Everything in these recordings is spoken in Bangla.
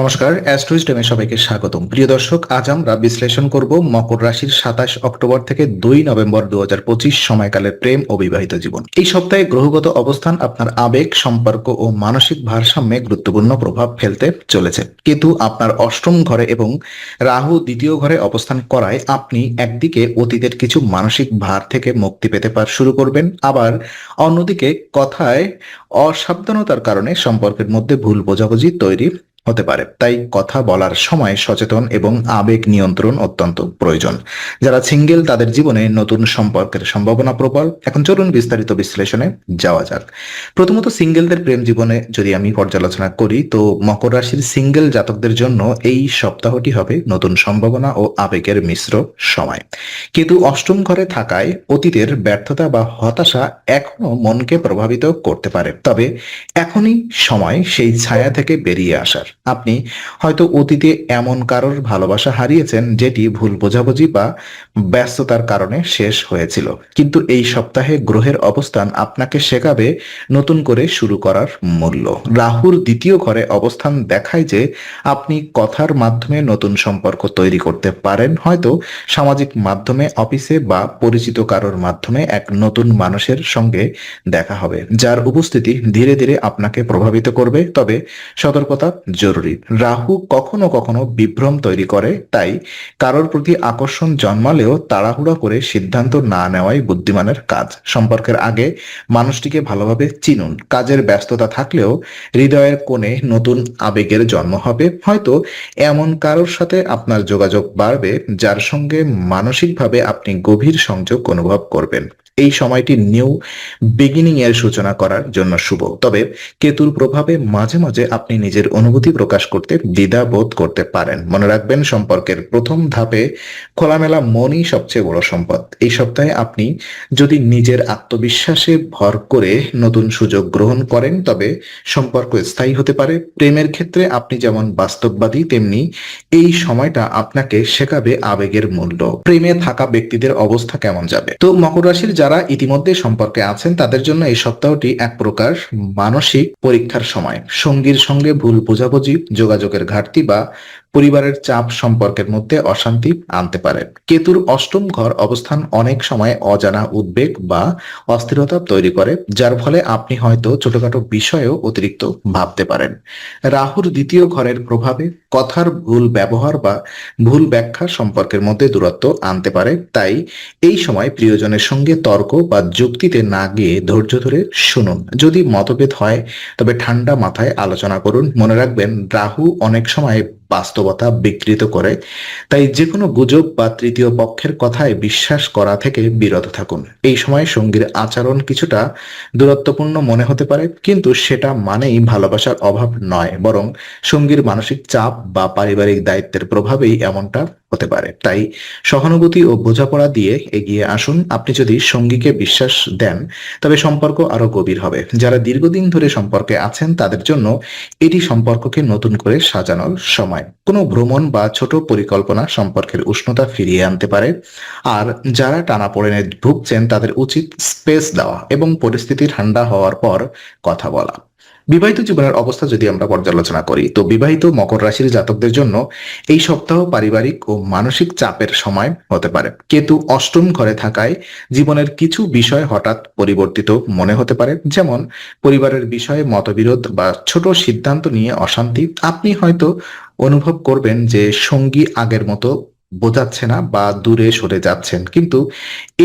নমস্কার অ্যাস্ট্রোইস্টেমে সবাইকে স্বাগতম। প্রিয় দর্শক, আজ আমরা বিশ্লেষণ করব মকর রাশির সাতাশ অক্টোবর থেকে দুই নভেম্বর দুহাজার পঁচিশ সময়কালের প্রেম ও বিবাহিত জীবন। এই সপ্তাহে গ্রহগত অবস্থান আপনার আবেগ, সম্পর্ক ও মানসিক ভারসাম্যে গুরুত্বপূর্ণ প্রভাব ফেলতে চলেছে। কেতু আপনার অষ্টম ঘরে এবং রাহু দ্বিতীয় ঘরে অবস্থান করায় আপনি একদিকে অতীতের কিছু মানসিক ভার থেকে মুক্তি পেতে পার শুরু করবেন। আবার অন্যদিকে কথায় অসাবধানতার কারণে সম্পর্কের মধ্যে ভুল বোঝাবুঝি তৈরি হতে পারে। তাই কথা বলার সময় সচেতন এবং আবেগ নিয়ন্ত্রণ অত্যন্ত প্রয়োজন। যারা সিঙ্গেল তাদের জীবনে নতুন সম্পর্কের সম্ভাবনা প্রবল। এখন চলুন বিস্তারিত বিশ্লেষণে যাওয়া যাক। প্রথমত সিঙ্গেলদের প্রেম জীবনে যদি আমি পর্যালোচনা করি, তো মকর রাশির সিঙ্গেল জাতকদের জন্য এই সপ্তাহটি হবে নতুন সম্ভাবনা ও আবেগের মিশ্র সময়। কিন্তু অষ্টম ঘরে থাকায় অতীতের ব্যর্থতা বা হতাশা এখনও মনকে প্রভাবিত করতে পারে। তবে এখনই সময় সেই ছায়া থেকে বেরিয়ে আসার। আপনি হয়তো অতীতে এমন কারোর ভালোবাসা হারিয়েছেন যেটি ভুল বোঝাবুঝি বা ব্যস্ততার কারণে শেষ হয়েছিল। কিন্তু এই সপ্তাহে গ্রহের অবস্থান আপনাকে শেখাবে নতুন করে শুরু করার মূল্য। রাহুর দ্বিতীয় ঘরে অবস্থান দেখায় যে আপনি কথার মাধ্যমে নতুন সম্পর্ক তৈরি করতে পারেন। হয়তো সামাজিক মাধ্যমে, অফিসে বা পরিচিত কারোর মাধ্যমে এক নতুন মানুষের সঙ্গে দেখা হবে, যার উপস্থিতি ধীরে ধীরে আপনাকে প্রভাবিত করবে। তবে সতর্কতা জরুরি। রাহু কখনো কখনো বিভ্রম তৈরি করে, তাই কারোর প্রতি আকর্ষণ জন্মালেও তাড়াহুড়া করে সিদ্ধান্ত না নেওয়াই বুদ্ধিমানের কাজ। সম্পর্কের আগে মানুষটিকে ভালোভাবে চিনুন। কাজের ব্যস্ততা থাকলেও হৃদয়ের কোণে নতুন আবেগের জন্ম হবে। হয়তো এমন কারোর সাথে আপনার যোগাযোগ বাড়বে, যার সঙ্গে মানসিকভাবে আপনি গভীর সংযোগ অনুভব করবেন। এই সময়টি নিউ বিগিনিং এর সূচনা করার জন্য শুভ। তবে কেতুর প্রভাবে মাঝে মাঝে আপনি নিজের অনুভূতি প্রকাশ করতে দ্বিধা বোধ করতে পারেন। মনে রাখবেন, সম্পর্কের প্রথম ধাপে খোলামেলা মনই সবচেয়ে বড় সম্পদ। এই সপ্তাহে আপনি যদি নিজের আত্মবিশ্বাসে ভর করে নতুন সুযোগ গ্রহণ করেন, তবে সম্পর্ক স্থায়ী হতে পারে। প্রেমের ক্ষেত্রে আপনি যেমন বাস্তববাদী, তেমনি এই সময়টা আপনাকে শেখাবে আবেগের মূল্য। প্রেমে থাকা ব্যক্তিদের অবস্থা কেমন যাবে? তো মকর রাশির যারা ইতিমধ্যে সম্পর্কে আছেন, তাদের জন্য এই সপ্তাহটি এক প্রকার মানসিক পরীক্ষার সময়। সঙ্গীর সঙ্গে ভুল বোঝাবুঝি যোগাযোগের ঘাটতি বা পরিবারের চাপ সম্পর্কের মধ্যে অশান্তি আনতে পারে। কেতুর অষ্টম ঘর অবস্থান অনেক সময় অজানা উদ্বেগ বা অস্থিরতা তৈরি করে, যার ফলে আপনি হয়তো ছোটখাটো বিষয়েও অতিরিক্ত ভাবতে পারেন। রাহুর দ্বিতীয় ঘরের প্রভাবে কথার ভুল ব্যবহার বা ভুল ব্যাখ্যা সম্পর্কের মধ্যে দূরত্ব আনতে পারে। তাই এই সময় প্রিয়জনের সঙ্গে তর্ক বা যুক্তিতে না গিয়ে ধৈর্য ধরে শুনুন। যদি মতভেদ হয়, তবে ঠান্ডা মাথায় আলোচনা করুন। মনে রাখবেন, রাহু অনেক সময় বাস্তবতা বিকৃত করে, তাই যে কোনো গুজব বা তৃতীয় পক্ষের কথায় বিশ্বাস করা থেকে বিরত থাকুন। এই সময় সঙ্গীর আচরণ কিছুটা দূরত্বপূর্ণ মনে হতে পারে, কিন্তু সেটা মানেই ভালোবাসার অভাব নয়, বরং সঙ্গীর মানসিক চাপ বা পারিবারিক দায়িত্বের প্রভাবেই এমনটা হতে পারে। তাই সহানুভূতি ও বোঝাপড়া দিয়ে এগিয়ে আসুন। আপনি যদি সঙ্গীকে বিশ্বাস দেন, তবে সম্পর্ক আরও গভীর হবে। যারা দীর্ঘদিন ধরে সম্পর্কে আছেন, তাদের জন্য এটি সম্পর্ককে নতুন করে সাজানোর সময়। কোনো ভ্রমণ বা ছোট পরিকল্পনা সম্পর্কের উষ্ণতা ফিরিয়ে আনতে পারে। আর যারা টানাপোড়েনে ভুগছেন তাদের উচিত স্পেস দেওয়া এবং পরিস্থিতি ঠান্ডা হওয়ার পর কথা বলা। বিবাহিত জীবনের অবস্থা যদি আমরা পর্যালোচনা করি, তো বিবাহিত মকর রাশির জাতকদের জন্য এই সপ্তাহ পারিবারিক ও মানসিক চাপের সময় হতে পারে। কেতু অষ্টম ঘরে থাকায় জীবনের কিছু বিষয় হঠাৎ পরিবর্তিত মনে হতে পারে। যেমন পরিবারের বিষয়ে মতবিরোধ বা ছোট সিদ্ধান্ত নিয়ে অশান্তি। আপনি হয়তো অনুভব করবেন যে সঙ্গী আগের মতো বোঝাচ্ছে না বা দূরে সরে যাচ্ছেন, কিন্তু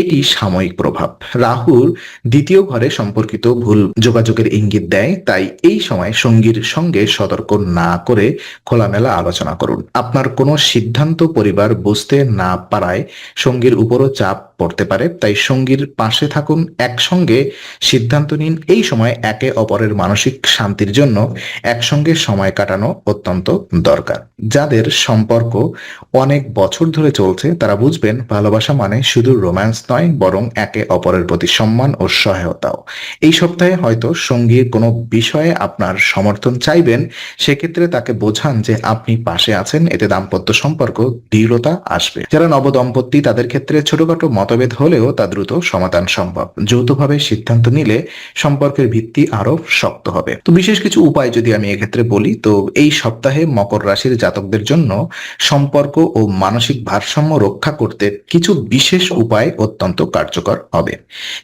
এটি সাময়িক প্রভাব। রাহুর দ্বিতীয় ঘরে সম্পর্কিত ভুল যোগাযোগের ইঙ্গিত দেয়, তাই এই সময় সঙ্গীর সঙ্গে সতর্ক না করে খোলামেলা আলোচনা করুন। আপনার কোনো সিদ্ধান্ত পরিবার বুঝতে না পারায় সঙ্গীর উপরও চাপ পড়তে পারে, তাই সঙ্গীর পাশে থাকুন, একসঙ্গে সিদ্ধান্ত নিন। এই সময় একে অপরের মানসিক শান্তির জন্য একসঙ্গে সময় কাটানো অত্যন্ত দরকার। যাদের সম্পর্ক অনেক বছর বছর ধরে চলছে, তারা বুঝবেন ভালোবাসা মানে শুধু রোম্যান্স নয়, বরং একে অপরের প্রতি সম্মান ও সহায়তাও। এই সপ্তাহে হয়তো সঙ্গীর কোনো বিষয়ে আপনার সমর্থন চাইবেন, সেক্ষেত্রে তাকে বোঝান যে আপনি পাশে আছেন, এতে দাম্পত্য সম্পর্ক, দৃঢ়তা আসবে। যারা নবদম্পতি, তাদের ক্ষেত্রে ছোটখাটো মতভেদ হলেও তা দ্রুত সমাধান সম্ভব। যৌথভাবে সিদ্ধান্ত নিলে সম্পর্কের ভিত্তি আরও শক্ত হবে। তো বিশেষ কিছু উপায় যদি আমি এক্ষেত্রে বলি, তো এই সপ্তাহে মকর রাশির জাতকদের জন্য সম্পর্ক ও মানসিক ভারসাম্য রক্ষা করতে কিছু বিশেষ উপায় অত্যন্ত কার্যকর হবে।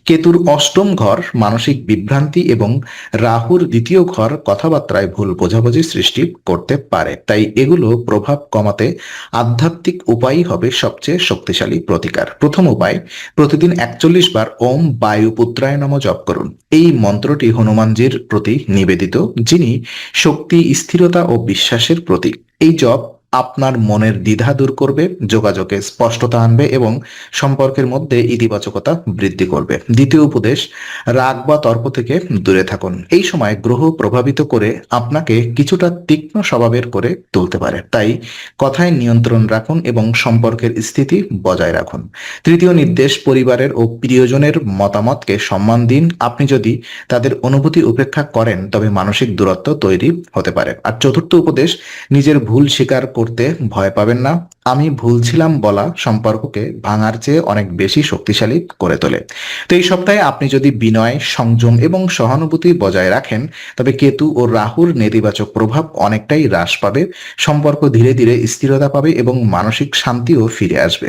কেতুর অষ্টম ঘর, মানসিক বিভ্রান্তি এবং রাহুর দ্বিতীয় ঘর কথাবার্তায় ভুল বোঝাবুঝি সৃষ্টি করতে পারে। তাই এগুলো প্রভাব কমাতে আধ্যাত্মিক উপায়ই হবে সবচেয়ে শক্তিশালী প্রতিকার। প্রথম উপায়, প্রতিদিন একচল্লিশ বার ওম বায়ুপুত্রায় নম জপ করুন। এই মন্ত্রটি হনুমানজির প্রতি নিবেদিত, যিনি শক্তি, স্থিরতা ও বিশ্বাসের প্রতীক। এই জপ আপনার মনের দ্বিধা দূর করবে, যোগাযোগে স্পষ্টতা আনবে এবং সম্পর্কের মধ্যে ইতিবাচকতা বৃদ্ধি করবে। দ্বিতীয় উপদেশ, রাগ বা তর্ক থেকে দূরে থাকুন। এই সময় গ্রহ প্রভাবিত করে আপনাকে কিছুটা তীক্ষ্ণ স্বভাবের করে তুলতে পারে। তাই কথায় নিয়ন্ত্রণ রাখুন এবং সম্পর্কের স্থিতি বজায় রাখুন। তৃতীয় নির্দেশ, পরিবারের ও প্রিয়জনের মতামতকে সম্মান দিন। আপনি যদি তাদের অনুভূতি উপেক্ষা করেন, তবে মানসিক দূরত্ব তৈরি হতে পারে। আর চতুর্থ উপদেশ, নিজের ভুল স্বীকার করতে ভয় পাবেন না। আমি ভুলছিলাম বলা সম্পর্ককে ভাঙার চেয়ে অনেক বেশি শক্তিশালী করে তোলে। তো এই সপ্তাহে আপনি যদি বিনয়, সংযম এবং সহানুভূতি বজায় রাখেন, তবে কেতু ও রাহুর নেতিবাচক প্রভাব অনেকটাই হ্রাস পাবে, সম্পর্ক ধীরে ধীরে স্থিরতা পাবে এবং মানসিক শান্তিও ফিরে আসবে।